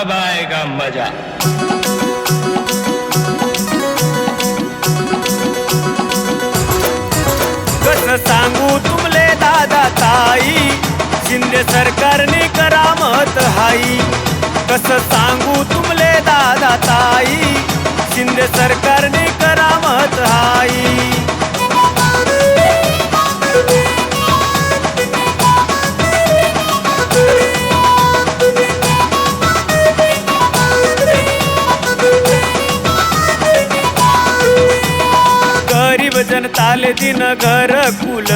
अब आएगा मजा. कस सांगू तुमले दादा ताई? शिंदे सरकारने करामत हाई. कस सांगू तुमले दादा ताई? शिंदे सरकारने करामत हाई. ताले जनताले दिन घर कुल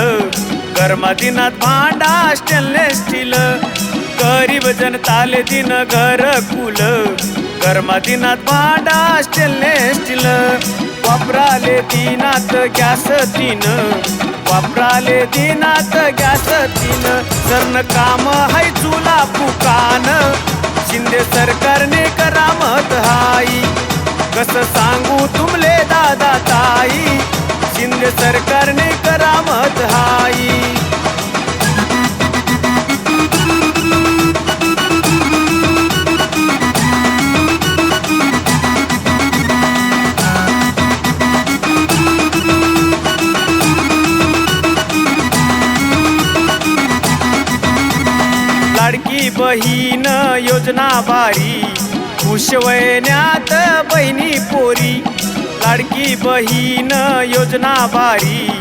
गरमा दिनात भांडा स्टेनलेस स्टील गरीब जनताले दिन घर कुल गरमा दिनात भांडा स्टेनलेस स्टील वापराले दिनात गॅस तीन वापराले दिनात गॅस तीन. सर्ण काम हाय चुला पुकान शिंदे सरकारने करामत हाई. कस सांगू तुमले दादा ताई? शिंदे सरकारने करामत हाई. लाडकी बहीण योजना बारी खुशवयण्यात बहिणी पोरी. लाडकी बहीण योजना बारी.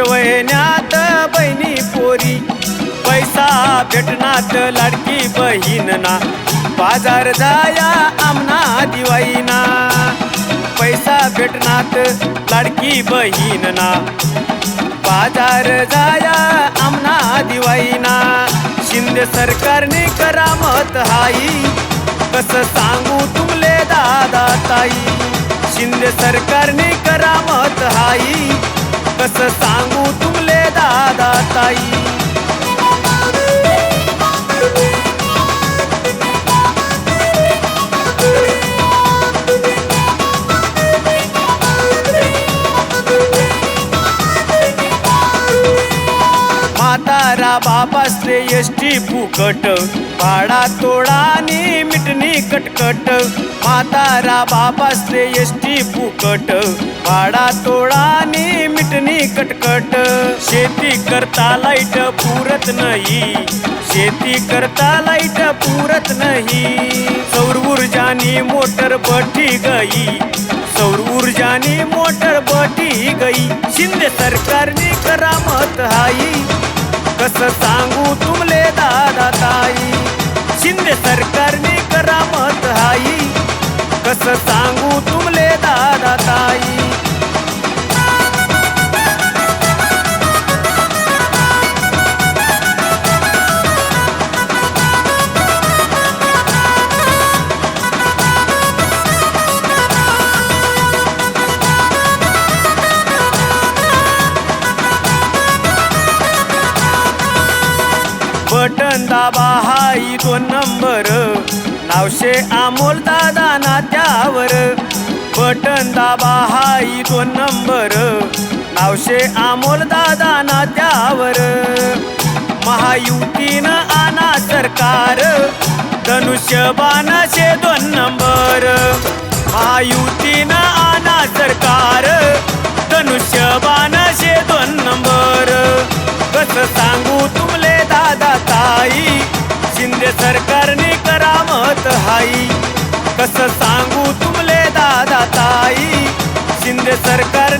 वहिन्यात बहिणी पोरी. पैसा भेटनात लाडकी बहीणना. बाजार जाया आमना दिवाईना. पैसा भेटनात लाडकी बहीणना. बाजार जाया आमना दिवाईना. शिंदे सरकारने करामत हाई. कस सांगू तुमले दादा ताई. शिंदे सरकारने करामत हाई. कस सांगू तुमले दादा ताई? म्हातारा बापासले एसटी फुकट. भाडा तोडानी मिटणी कटकट. म्हातारा बाबा एसटी फुकट भाडा तोडाने मिटणी कटकट. शेती करता लाइट पुरत नाही शेती करता लाइट पुरत नाही. सौर ऊर्जानी मोटर बठी गई सौर ऊर्जानी मोटर बठी गई. शिंदे सरकारने करा मत हाई कस सांगू तुमले दादा ताई? शिंदे सरकारने करा मत हाई. कस सांगू तुमले दादा ताई? बटन दाबा हाई दोन नंबर. नावशे अमोल दादा नात्यावर. बटन दाबा हाई दोन नंबर. नावशे अमोल दादा नात्यावर. महायुतीनं आना सरकार. धनुष्यबाणाचे दोन नंबर. महायुतीनं आना सरकार. धनुष्यबाणाचे दोन नंबर. कस सांगू तुमले दादा ताई? शिंदे सरकार कस सांगू तुमले दादा ताई? शिंदे सरकार